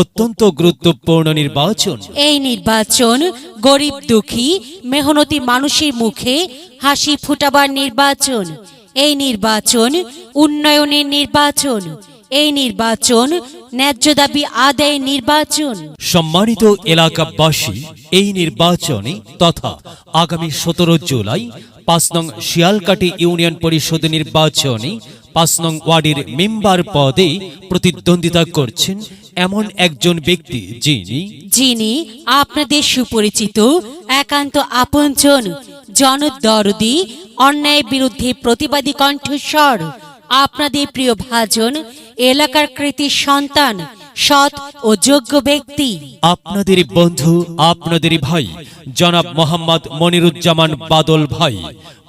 অত্যন্ত গুরুত্বপূর্ণ নির্বাচন। এই নির্বাচন গরিব দুঃখী মেহনতি মানুষের মুখে হাসি ফুটাবার নির্বাচন। এই নির্বাচন উন্নয়নের নির্বাচন। এই নির্বাচন ন্যায্য দাবি আদায় নির্বাচন। সম্মানিত এলাকাবাসী এই নির্বাচনে তথা আগামী সতেরো জুলাই পাঁচ নং শিয়ালকাটি ইউনিয়ন পরিষদ নির্বাচনে পাঁচ নং ওয়ার্ডের মেম্বার পদে প্রতিদ্বন্দ্বিতা করছেন এমন একজন ব্যক্তি যিনি যিনি আপনাদের সুপরিচিত, একান্ত আপনজন, জনদরদি অন্যায় বিরুদ্ধে প্রতিবাদী কণ্ঠস্বর, আপনাদের প্রিয় ভাজন, এলাকার কৃতি সন্তান সৎ ও যোগ্য ব্যক্তি। আপনাদের বন্ধু আপনাদের ভাই জনাব মোহাম্মদ মনিরুজ্জামান বাদল ভাই।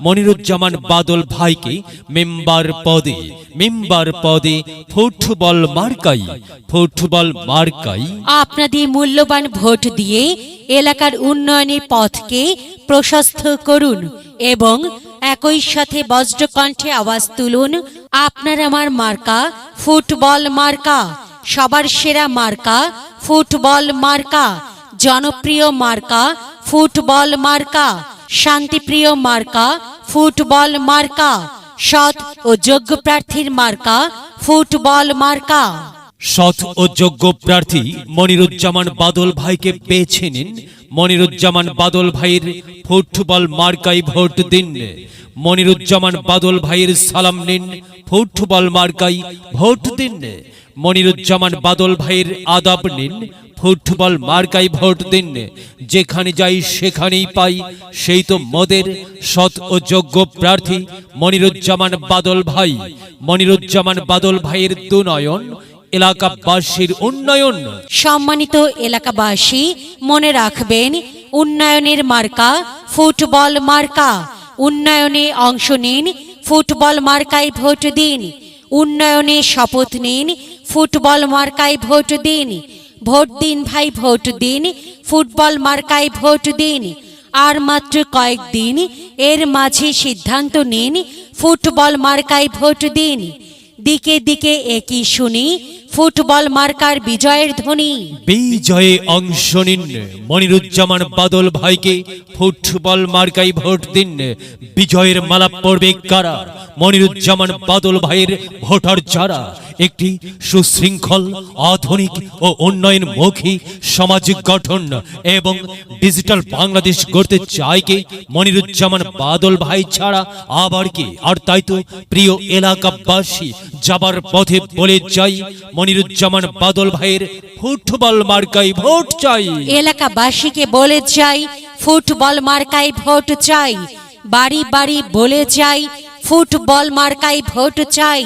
মনিরুজ্জামান বাদল ভাইকে মেম্বার পদে মেম্বার পদে ফুটবল মার্কাই ফুটবল মার্কাই। আপনাদের মূল্যবান ভোট দিয়ে এলাকার উন্নয়নের পথকে প্রশস্ত করুন এবং একই সাথে বজ্রকণ্ঠে আওয়াজ তুলুন আপনার আমার মার্কা ফুটবল মার্কা। সবার সেরা মার্কা ফুটবল মার্কা, জনপ্রিয় মার্কা ফুটবল মার্কা, শান্তিপ্রিয় মার্কা ফুটবল মার্কা, সৎ ও যোগ্য প্রার্থীর মার্কা ফুটবল মার্কা। সৎ ও যোগ্য প্রার্থী মনিরুজ্জামান বাদল ভাইকে পেয়েছে নিন। মনিরুজ্জামান বাদল ভাইয়ের ফুটবল মার্কাই ভোট দিন। মনিরুজ্জামান বাদল ভাইয়ের সালাম নিন। ফুটবল মার্কাই ভোট দিন। মনিরুজ্জামান বাদল ভাইয়ের আদাব নিন, ফুটবল মার্কাই ভোট দিন। যেখানে যাই সেখানেই পাই। সেই তো মদের সৎ ও যোগ্য প্রার্থী মনিরুজ্জামান বাদল ভাই। মনিরুজ্জামান বাদল ভাইয়ের দুনয়ন, এলাকাবাসীর উন্নয়ন। সম্মানিত এলাকাবাসী, মনে রাখবেন, উন্নয়নের মার্কা ফুটবল মার্কা। উন্নয়নে অংশ নিন, ফুটবল মার্কায় ভোট দিন। উন্নয়নে শপথ নিন ফুটবল মার্কায় ভোট দিন। ভোট দিন ভাই, ভোট দিন। ফুটবল মার্কায় ভোট দিন। আর মাত্র কয়েকদিন এর মাঝে সিদ্ধান্ত নিন। ফুটবল মার্কায় ভোট দিন। দিকে দিকে একই শুনি ফুটবল মার্কার বিজয়ের ধ্বনি। বিজয়ে অংশ নিন মনিরুজ্জামান বাদল ভাইকে। ফুটবল মার্কাই ভোট দিন। বিজয়ের মালা পড়বে কারা? মনিরুজ্জামান বাদল ভাইয়ের ভোটার যারা? একটি সুশৃঙ্খল, আধুনিক ও উন্নয়নমুখী সমাজ গঠন এবং ডিজিটাল বাংলাদেশ গড়তে চায় কে? মনিরুজ্জামান বাদল ভাই ছাড়া আবার কি? আর তাই তো প্রিয় এলাকাবাসী যাবার পথে বলে যাই, মনিরুজ্জামান বাদল ভাইয়ের ফুটবল মার্কাই ভোট চাই। এলাকাবাসীকে বলে চাই ফুটবল মার্কাই ভোট চাই। বাড়ি বাড়ি বলে চাই ফুটবল মার্কাই ভোট চাই।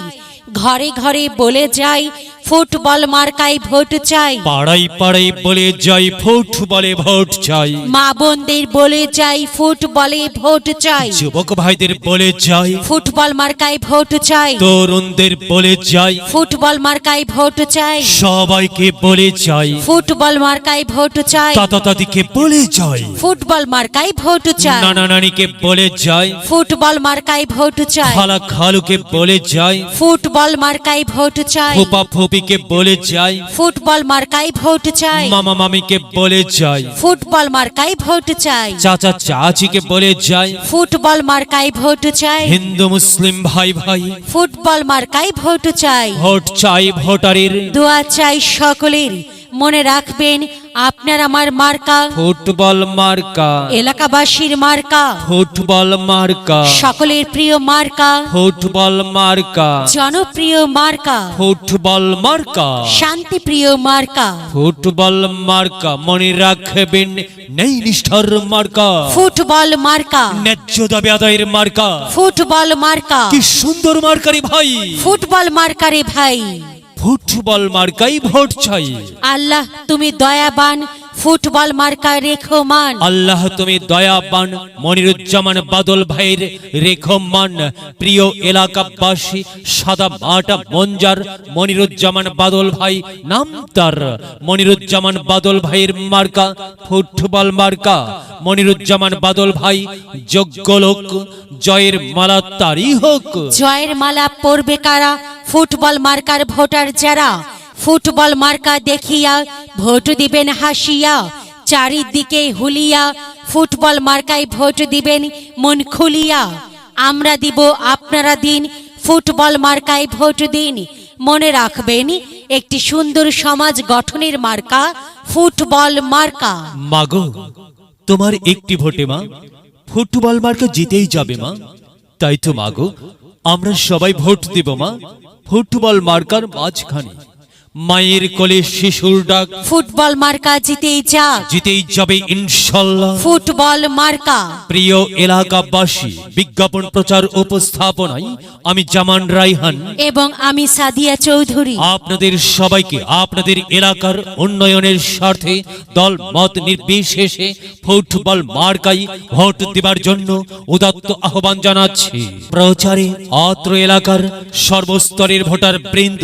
ঘরে ঘরে বলে যাই ফুটবল মার্কায় ভোট চাই। পাড়াই পাড়াই বলে যাই ফুটবলে ভোট চাই। মা বোনদের বলে যাই ফুটবলে ভোট চাই। যুবক ভাইদের বলে যাই। ফুটবল মার্কায় ভোট চাই। তরুণদের বলে যাই। ফুটবল মার্কায় ভোট চাই। সবাইকে বলে যাই। ফুটবল মার্কায় ভোট চাই। তাতা তাদিকে বলে যাই। ফুটবল মার্কায় ভোট চাই। নানা নানিকে বলে যাই। ফুটবল মার্কায় ভোট চাই। খালা খালুকে বলে যাই। ফুটবল মার্কায় ভোট চাই। ফুপা ফুপিকে বলে যাই। ফুটবল মার্কাই ভোট চাই। মামা মামিকে বলে যাই। ফুটবল মার্কাই ভোট চাই। চাচা চাচিকে বলে যাই। ফুটবল মার্কাই ভোট চাই। হিন্দু মুসলিম ভাই ভাই। ফুটবল মার্কাই ভোট চাই। ভোট চাই ভোটারের। দোয়া চাই সকলের। মনে রাখবেন আপনার আমার মার্কা। ফুটবল মার্কা। এলাকাবাসীর মার্কা। ফুটবল মার্কা। সকলের প্রিয় মার্কা। ফুটবল মার্কা। জনপ্রিয় মার্কা। ফুটবল মার্কা। শান্তিপ্রিয় মার্কা। ফুটবল মার্কা। মনে রাখবেন নেই নিষ্ঠার মার্কা। ফুটবল মার্কা। ন্যায্য দাবি আদায়ের মার্কা। ফুটবল মার্কা। কি সুন্দর মার্কারি ভাই। ফুটবল মার্কারে ভাই। ফুটবল মার্কাই ভোট চাই। আল্লাহ তুমি দয়াবান ফুটবল মার্কা রেখমান। আল্লাহ তুমি দয়াবান মনিরুজ্জামান বাদল ভাইয়ের রেখমান। প্রিয় এলাকাবাসী সাদা মাটা মঞ্জার মনিরুজ্জামান বাদল ভাই নাম তার। মনিরুজ্জামান বাদল ভাইয়ের মার্কা ফুটবল মার্কা। মনিরুজ্জামান বাদল ভাই যোগ্য লোক জয়ের মালা তারই হোক। জয়ের মালা পরবে কারা? ফুটবল মার্কার ভোটার যারা ফুটবল মার্কা দেখিয়া ভোট দিবেন হাসিয়া, চারিদিকে হুলিয়া ফুটবল মার্কায় ভোট দিবেন, মন খুলিয়া। আমরা দিব আপনারা দিন ফুটবল মার্কায় ভোট দিন। মনে রাখবেন, একটি সুন্দর সমাজ গঠনের মার্কা ফুটবল মার্কা। মাগো, তোমার একটি ভোটে মা, ফুটবল মার্কা জিতেই যাবে মা। তাই তো মাগো, আমরা সবাই ভোট দেব মা। ফুটবল মার্কার মাঝখানে। মায়ের কোলে শিশুর ডাক। ফুটবল মার্কা জিতেই যাক। জিতেই যাবে ইনশাল্লাহ। ফুটবল মার্কা। প্রিয় এলাকাবাসী বিজ্ঞাপন প্রচার উপস্থাপনায় আমি জামান রাইহান এবং আমি সাদিয়া চৌধুরী। আপনাদের সবাইকে আপনাদের এলাকার উন্নয়নের স্বার্থে দল মত নির্বিশেষে ফুটবল মার্কাই ভোট দেবার জন্য উদাত্ত আহ্বান জানাচ্ছি। প্রচারে অত্র এলাকার সর্বস্তরের ভোটার বৃন্দ।